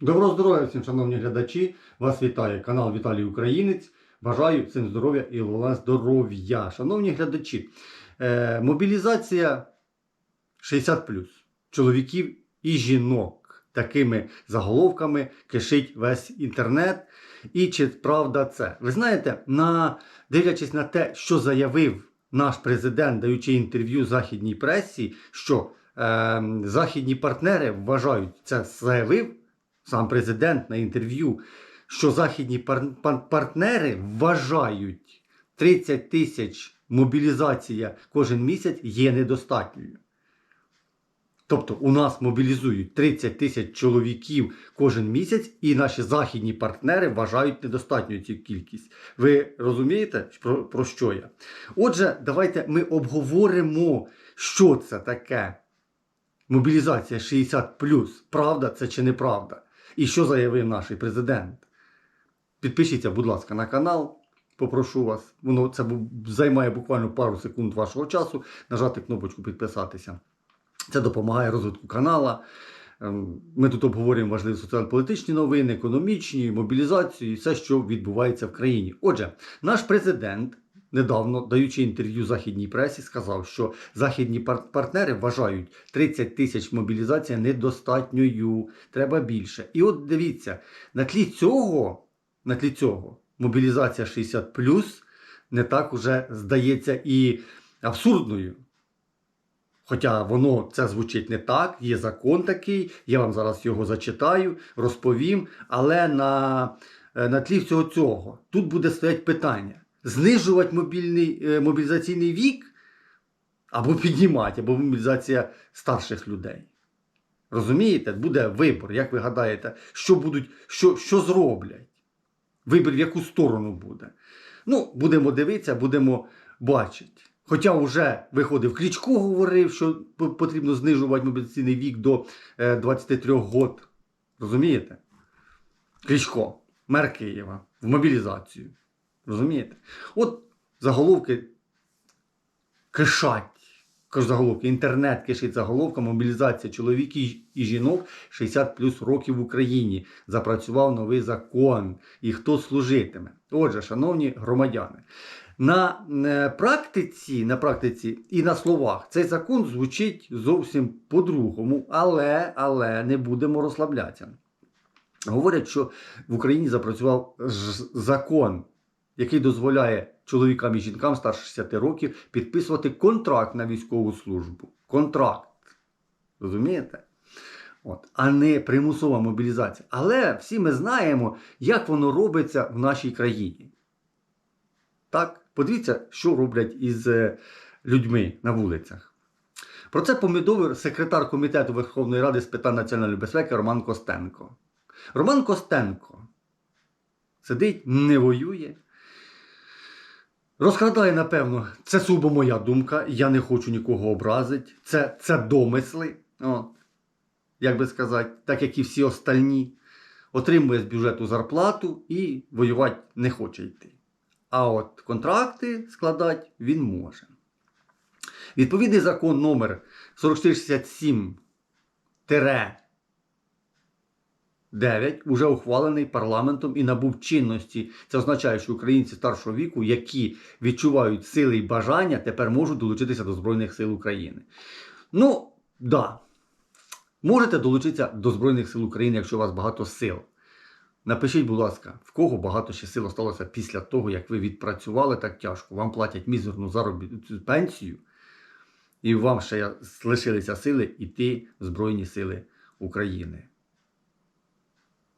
Доброго здоров'я всім, шановні глядачі! Вас вітає канал Віталій Українець. Бажаю всім здоров'я і здоров'я. Шановні глядачі, е, мобілізація 60 чоловіків і жінок. Такими заголовками кишить весь інтернет. І чи правда це? Ви знаєте, на, дивлячись на те, що заявив наш президент, даючи інтерв'ю західній пресі, що е, західні партнери вважають, це заявив сам президент на інтерв'ю, що західні пар- пар- партнери вважають 30 тисяч мобілізація кожен місяць є недостатньою. Тобто у нас мобілізують 30 тисяч чоловіків кожен місяць, і наші західні партнери вважають недостатньою цю кількість. Ви розумієте, про, про що я? Отже, давайте ми обговоримо, що це таке мобілізація 60 правда це чи неправда. І що заявив наш президент. Підпишіться, будь ласка, на канал. Попрошу вас. Воно це займає буквально пару секунд вашого часу. Нажати кнопочку підписатися. Це допомагає розвитку канала. Ем, Ми тут обговорюємо важливі соціально-політичні новини, економічні, мобілізацію і все, що відбувається в країні. Отже, наш президент, недавно даючи інтерв'ю західній пресі, сказав, що західні партнери вважають 30 тисяч мобілізація недостатньою, треба більше. І от дивіться, на тлі цього, на тлі цього мобілізація 60 не так уже здається і абсурдною. Хоча воно це звучить не так, є закон такий, я вам зараз його зачитаю, розповім. Але на, е, на тлі всього цього тут буде стоять питання: знижувати мобільний, е, мобілізаційний вік або піднімати, або мобілізація старших людей. Розумієте? Буде вибор, як ви гадаєте, що будуть, що, що зроблять? Вибір в яку сторону буде. Ну, будемо дивитися, будемо бачити. Хоча вже виходив Кличко, говорив, що потрібно знижувати мобілізаційний вік до е, 23 років. Розумієте? Кличко, мер Києва, в мобілізацію. Розумієте? От заголовки кишать. Заголовки, інтернет кишить заголовка, мобілізація чоловіків і жінок 60 плюс років в Україні. Запрацював новий закон. І хто служитиме? Отже, шановні громадяни, на е, практиці, на практиці і на словах цей закон звучить зовсім по-другому, але, але не будемо розслаблятися. Говорять, що в Україні запрацював закон, який дозволяє чоловікам і жінкам старше 60 років підписувати контракт на військову службу. Контракт. Розумієте? От, а не примусова мобілізація. Але всі ми знаємо, як воно робиться в нашій країні. Так, подивіться, що роблять із е, людьми на вулицях. Про це повідомив секретар комітету Верховної Ради з питань національної безпеки Роман Костенко. Роман Костенко сидить, не воює. Розкрадає, напевно, це сугубо моя думка. Я не хочу нікого образити. Це, це домисли. От. Як би сказати, так як і всі остальні. Отримує з бюджету зарплату і воювати не хоче йти. А от контракти складати він може. Відповідний закон номер 4467 9 уже ухвалений парламентом і набув чинності. Це означає, що українці старшого віку, які відчувають сили і бажання, тепер можуть долучитися до Збройних сил України. Ну, да. Можете долучитися до Збройних сил України, якщо у вас багато сил. Напишіть, будь ласка, в кого багато ще сил осталося після того, як ви відпрацювали так тяжко, вам платять мізерну заробітну пенсію, і вам ще лишилися сили йти в Збройні Сили України.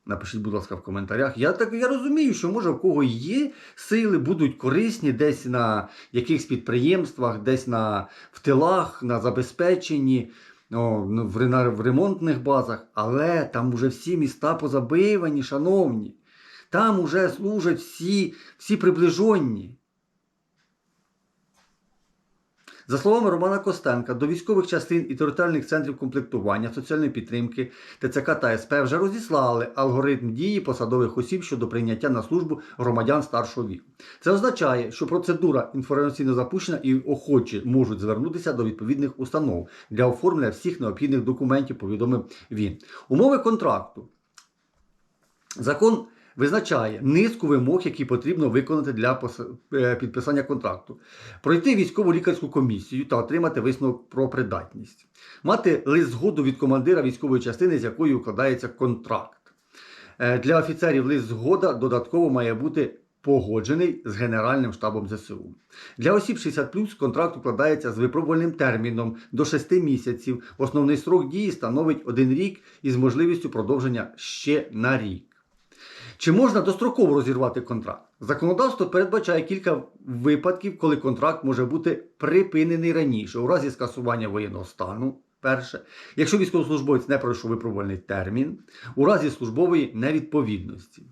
Напишіть, будь ласка, в коментарях. Я так я розумію, що може в кого є сили, будуть корисні десь на якихось підприємствах, десь на в тилах, на забезпеченні, о, ну, в, на, в ремонтних базах, але там уже всі міста позабивані, шановні. Там уже служать всі, всі приближенні. За словами Романа Костенка, до військових частин і територіальних центрів комплектування, соціальної підтримки ТЦК та СП вже розіслали алгоритм дії посадових осіб щодо прийняття на службу громадян старшого віку. Це означає, що процедура інформаційно запущена і охочі можуть звернутися до відповідних установ для оформлення всіх необхідних документів, повідомив він. Умови контракту Закон визначає низку вимог, які потрібно виконати для е, підписання контракту, пройти військову лікарську комісію та отримати висновок про придатність, мати лист згоду від командира військової частини, з якою укладається контракт. Е, Для офіцерів лист згода додатково має бути погоджений з Генеральним штабом ЗСУ. Для осіб 60 контракт укладається з випробувальним терміном до 6 місяців. Основний срок дії становить 1 рік із можливістю продовження ще на рік. Чи можна достроково розірвати контракт? Законодавство передбачає кілька випадків, коли контракт може бути припинений раніше у разі скасування воєнного стану. Перше, якщо військовослужбовець не пройшов випробувальний термін, у разі службової невідповідності.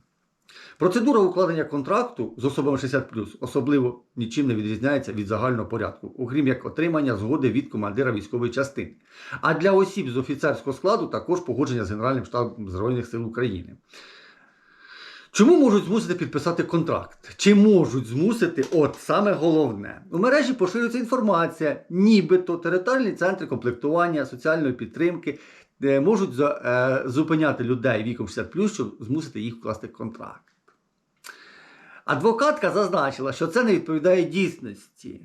Процедура укладення контракту з особами 60 особливо нічим не відрізняється від загального порядку, окрім як отримання згоди від командира військової частини. А для осіб з офіцерського складу також погодження з Генеральним штабом Збройних сил України. Чому можуть змусити підписати контракт? Чи можуть змусити, от саме головне, у мережі поширюється інформація, нібито територіальні центри комплектування, соціальної підтримки можуть е, зупиняти людей віком 60 щоб змусити їх вкласти контракт. Адвокатка зазначила, що це не відповідає дійсності.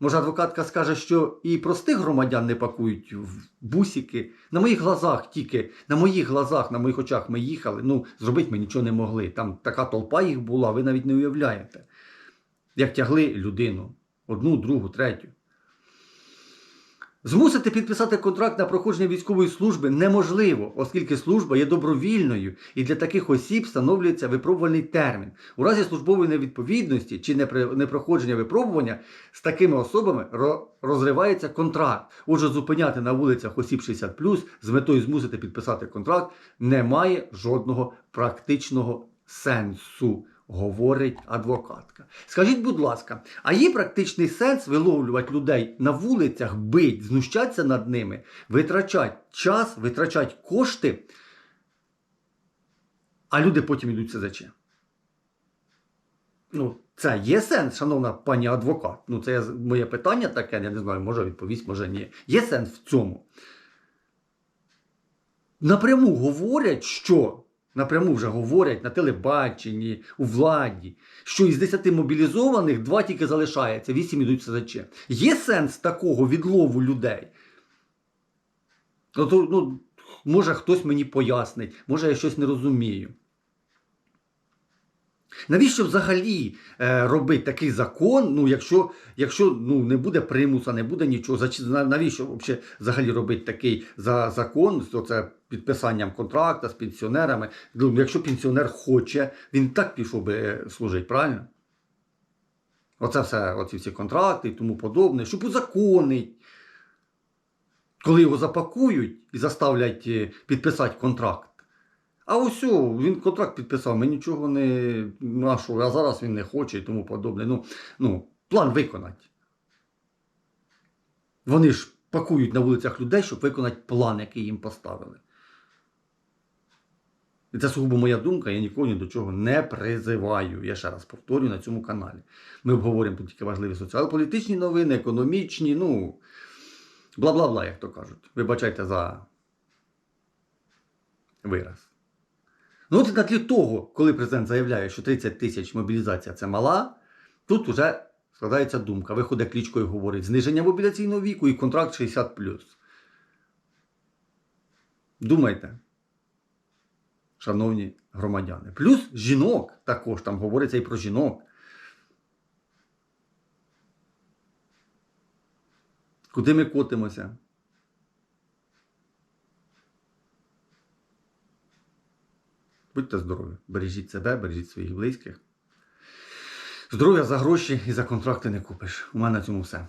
Може, адвокатка скаже, що і простих громадян не пакують в бусики. На моїх глазах тільки, на моїх глазах, на моїх очах ми їхали. Ну, зробити ми нічого не могли. Там така толпа їх була, ви навіть не уявляєте. Як тягли людину одну, другу, третю. Змусити підписати контракт на проходження військової служби неможливо, оскільки служба є добровільною і для таких осіб встановлюється випробувальний термін. У разі службової невідповідності чи непроходження випробування з такими особами ро- розривається контракт. Отже, зупиняти на вулицях осіб 60 з метою змусити підписати контракт немає жодного практичного сенсу. Говорить адвокатка. Скажіть, будь ласка, а є практичний сенс виловлювати людей на вулицях, бить, знущатися над ними, витрачати час, витрачати кошти, а люди потім йдуть в СЗЧ? Ну, це є сенс, шановна пані адвокат. Ну, це моє питання таке, я не знаю, може відповість, може ні. Є сенс в цьому. Напряму говорять, що напряму вже говорять на телебаченні, у владі, що із 10 мобілізованих два тільки залишається, 8 йдуть в СЗЧ. Є сенс такого відлову людей? Ну, то, ну, може хтось мені пояснить, може я щось не розумію. Навіщо взагалі е, робити такий закон, ну, якщо, якщо ну, не буде примуса, не буде нічого, навіщо взагалі, робити такий за, закон з оце підписанням контракта з пенсіонерами? Ну, якщо пенсіонер хоче, він так пішов би е, служити, правильно? Оце все, оці всі контракти і тому подобне, щоб узаконить. Коли його запакують і заставлять е, підписати контракт. А ось він контракт підписав, ми нічого не. Ну, а зараз він не хоче і тому подобне. Ну, ну, план виконати. Вони ж пакують на вулицях людей, щоб виконати план, який їм поставили. І це сугубо моя думка, я нікого ні до чого не призиваю. Я ще раз повторюю на цьому каналі. Ми обговорюємо тут тільки важливі соціал-політичні новини, економічні, ну, бла-бла-бла, як то кажуть. Вибачайте за вираз. Ну, от на тлі того, коли президент заявляє, що 30 тисяч мобілізація це мала, тут вже складається думка. Виходить клічко і говорить зниження мобіляційного віку і контракт 60. Думайте, шановні громадяни. Плюс жінок також там говориться і про жінок. Куди ми котимося? Будьте здорові, бережіть себе, бережіть своїх близьких. Здоров'я за гроші і за контракти не купиш. У мене на цьому все.